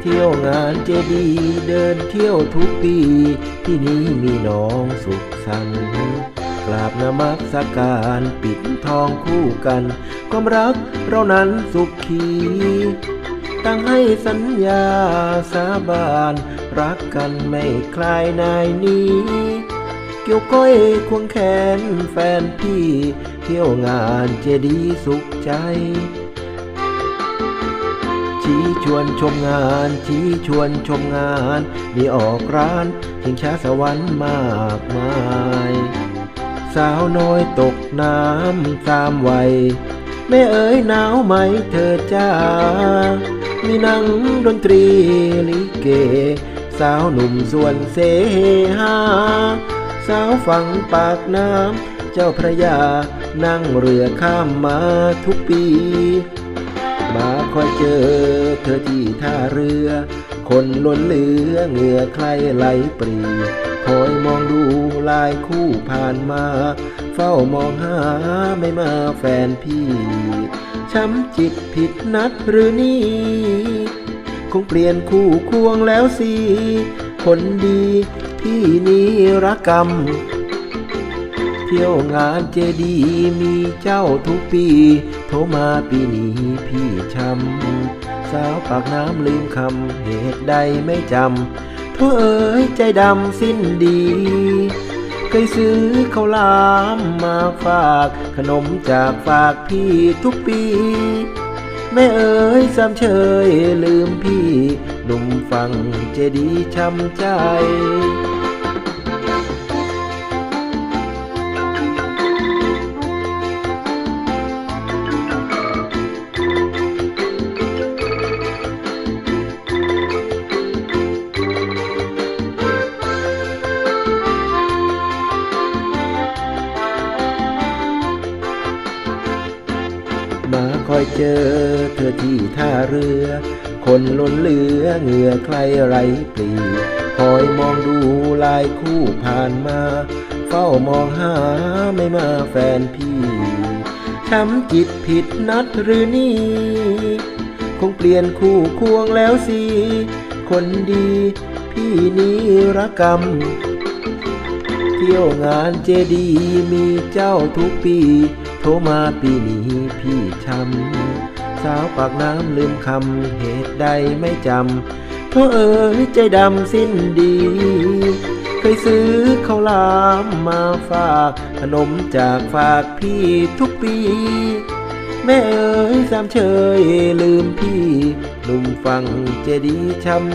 เที่ยวงานเจดีย์เดินเที่ยวทุกปี ที่นี้มีน้องสุขสันต์กราบนมัสการปิดทองคู่กัน ความรักเรานั้นสุขขี ตั้งให้สัญญาสาบาน รักกันไม่คลายนายนี้ เกี่ยวก้อยควงแขนแฟนพี่ เที่ยวงานเจดีย์สุขใจ ชี้ชวนชมงาน ชี้ชวนชมงาน มีออกร้านชิงช้าสวรรค์มากมาย สาวน้อยตกน้ำตามวัยแม่เอ๋ยหนาวไหมเธอจ้า มีนังดนตรีลิเก สาวหนุ่มส่วนเสหา สาวฝั่งปากน้ำเจ้าพระยานั่งเรือข้ามมาทุกปี มาคอยเจอเธอที่ท่าเรือ คนล้นเหลือเหงื่อใครไหลปรีคอยมองดูลายคู่ผ่านมา เฝ้ามองหาไม่มาแฟนพี่ ช้ำจิตผิดนัดหรือนี่ คงเปลี่ยนคู่ควงแล้วสิคนดีพี่นี้รักกรรม เที่ยวงานเจดีย์มีเจ้าทุกปี โทรมาปีนี้พี่ช้ำสาวปากน้ำลืมคำเหตุใดไม่จำโทษเอ๋ยใจดำสิ้นดี เคยซื้อข้าวหลามมาฝาก ขนมจากฝากพี่ทุกปี แม่เอ๋ยสามเชยลืมพี่ หนุ่มฟังเจดีช้ำใจ คอยเจอเธอที่ท่าเรือ คนล้นเหลือเหงื่อใครไรปลีคอยมองดูลายคู่ผ่านมา เฝ้ามองหาไม่มาแฟนพี่ช้ำจิตผิดนัดหรือนี่ คงเปลี่ยนคู่ควงแล้วสิ คนดี พี่นี้รักกรรม ที่ยวงานเจดีย์มีเจ้าทุกปีโทรมาปีนี้พี่ช้ำสาวปากน้ำลืมคำเหตุใดไม่จำโทษเอ๋ยใจดำสิ้นดี เคยซื้อข้าวหลามมาฝากขนมจากฝากพี่ทุกปี แม่เอ๋ยสามเชยลืมพี่หนุ่มฟังเจดีย์ช้ำ